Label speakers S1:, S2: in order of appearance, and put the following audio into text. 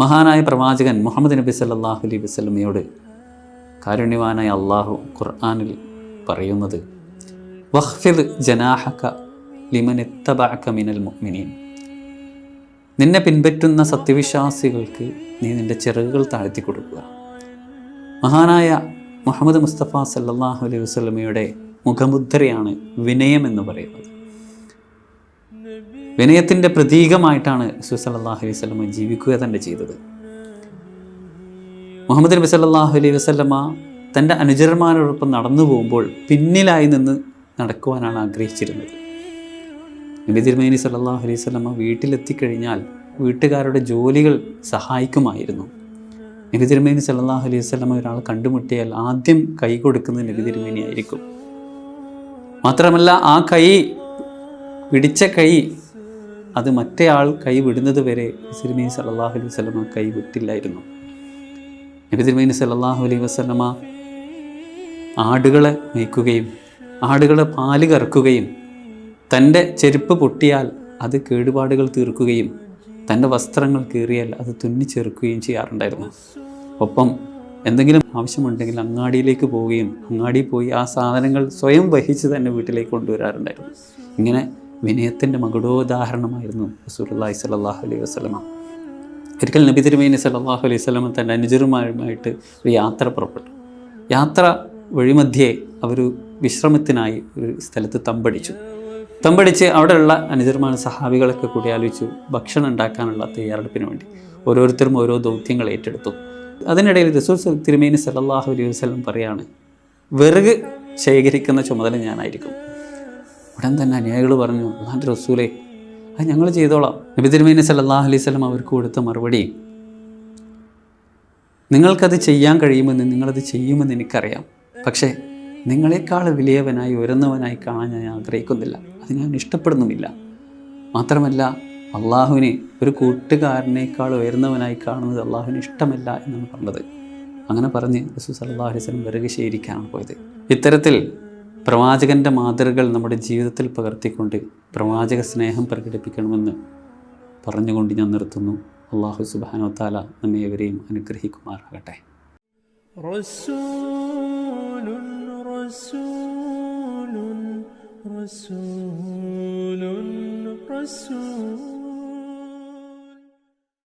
S1: മഹാനായ പ്രവാചകൻ മുഹമ്മദ് നബി സല്ലാഹു അലൈഹി വസ്ലമയോട് കാരുണ്യവാനായ അള്ളാഹു ഖുർആാനിൽ പറയുന്നത് വഖ്ഫിദ് ജനാഹക ലിമൻ ഇത്തബഅക മിനൽ മുഅ്മിനീൻ. നിന്നെ പിൻപറ്റുന്ന സത്യവിശ്വാസികൾക്ക് നീ നിന്റെ ചിറകുകൾ താഴ്ത്തി കൊടുക്കുക. മഹാനായ മുഹമ്മദ് മുസ്തഫ സല്ലാഹു അലൈഹി വസ്ലമയുടെ മുഖമുദ്രയാണ് വിനയം എന്ന് പറയുന്നത്. വിനയത്തിന്റെ പ്രതീകമായിട്ടാണ് റസൂൽ സല്ലല്ലാഹു അലൈഹി വസല്ലമ ജീവിക്കുക തന്നെ ചെയ്തത്. മുഹമ്മദ് നബി സല്ലാഹു അലൈഹി വസല്ലമ തന്റെ അനുചരന്മാരോടൊപ്പം നടന്നു പോകുമ്പോൾ പിന്നിലായി നിന്ന് നടക്കുവാനാണ് ആഗ്രഹിച്ചിരുന്നത്. നബി തിരുമേനി സല്ലാഹു അലൈഹി വസല്ലമ വീട്ടിലെത്തിക്കഴിഞ്ഞാൽ വീട്ടുകാരുടെ ജോലികൾ സഹായിക്കുമായിരുന്നു. നബി തിരുമേനി സല്ലാഹു അലൈഹി വസല്ലമ ഒരാൾ കണ്ടുമുട്ടിയാൽ ആദ്യം കൈ കൊടുക്കുന്നത് നബി തിരുമേനി ആയിരിക്കും. മാത്രമല്ല ആ കൈ പിടിച്ച കൈ അത് മറ്റേ ആൾ കൈ വിടുന്നത് വരെ തിരുമേനി സല്ലല്ലാഹു അലൈഹി വസ്ലമ കൈവിട്ടില്ലായിരുന്നു നബി തിരുമേനി സല്ലല്ലാഹു അലൈഹി വസല്ലമ ആടുകളെ മേയ്ക്കുകയും ആടുകളെ പാൽ കറക്കുകയും തന്റെ ചെരുപ്പ് പൊട്ടിയാൽ അത് കേടുപാടുകൾ തീർക്കുകയും തന്റെ വസ്ത്രങ്ങൾ കീറിയാൽ അത് തുന്നിച്ചേർക്കുകയും ചെയ്യാറുണ്ടായിരുന്നു. ഒപ്പം എന്തെങ്കിലും ആവശ്യമുണ്ടെങ്കിൽ അങ്ങാടിയിലേക്ക് പോവുകയും അങ്ങാടിയിൽ പോയി ആ സാധനങ്ങൾ സ്വയം വഹിച്ച് തന്നെ വീട്ടിലേക്ക് കൊണ്ടുവരാറുണ്ടായിരുന്നു. ഇങ്ങനെ വിനയത്തിന്റെ മകുടോദാഹരണമായിരുന്നു റസൂലുള്ളാഹി സലാഹു അലൈഹി വസ്ലമ ഒരിക്കൽ നബി തിരുമേനി സലാഹു അലൈഹി വസല്ലമ തന്റെ അനുചരുമാരുമായിട്ട് ഒരു യാത്ര പുറപ്പെട്ടു. യാത്ര വഴിമധ്യേ അവർ വിശ്രമത്തിനായി ഒരു സ്ഥലത്ത് തമ്പടിച്ചു. തമ്പടിച്ച് അവിടെയുള്ള അനുചരமான സഹാബികളൊക്കെ കൂടി ആലോചിച്ചു ഭക്ഷണം ഉണ്ടാക്കാനുള്ള തയ്യാറെടുപ്പിന് വേണ്ടി. ഓരോരുത്തരും ഓരോ ദൗത്യങ്ങൾ ഏറ്റെടുത്തു. അതിനിടയിൽ റസൂൽ തിരുമേനി സലാഹു അലൈഹി വസ്ലം പറയാണ് വിറക് ശേഖരിക്കുന്ന ചുമതല ഞാനായിരിക്കും. ഉടൻ തന്നെ അനുയായികൾ പറഞ്ഞു അള്ളാന്റെ റസൂലെ അത് ഞങ്ങൾ ചെയ്തോളാം. നബി തിരുമേനി സല്ലല്ലാഹു അലൈഹി സ്വലം അവർക്ക് കൊടുത്ത മറുപടി നിങ്ങൾക്കത് ചെയ്യാൻ കഴിയുമെന്ന് നിങ്ങളത് ചെയ്യുമെന്ന് എനിക്കറിയാം. പക്ഷേ നിങ്ങളെക്കാൾ വിലയവനായി ഉയർന്നവനായി കാണാൻ ഞാൻ ആഗ്രഹിക്കുന്നില്ല. അത് ഞാൻ ഇഷ്ടപ്പെടുന്നുമില്ല. മാത്രമല്ല അള്ളാഹുവിനെ ഒരു കൂട്ടുകാരനേക്കാൾ ഉയർന്നവനായി കാണുന്നത് അള്ളാഹുവിന് ഇഷ്ടമല്ല എന്നാണ് പറഞ്ഞത്. അങ്ങനെ പറഞ്ഞ് റസൂ സല്ലല്ലാഹു അലൈഹി സ്വലം വെറുകെ ശേഖരിക്കാനാണ് പോയത്. ഇത്തരത്തിൽ പ്രവാചകന്റെ മാതൃകൾ നമ്മുടെ ജീവിതത്തിൽ പകർത്തിക്കൊണ്ട് പ്രവാചക സ്നേഹം പ്രകടിപ്പിക്കണമെന്ന് പറഞ്ഞുകൊണ്ട് ഞാൻ നിർത്തുന്നു. അള്ളാഹു സുബാനോ താല നമ്മെ ഏവരെയും അനുഗ്രഹിക്കുമാറാകട്ടെ.
S2: റസൂലുൻ റസൂലുൻ റസൂലുൻ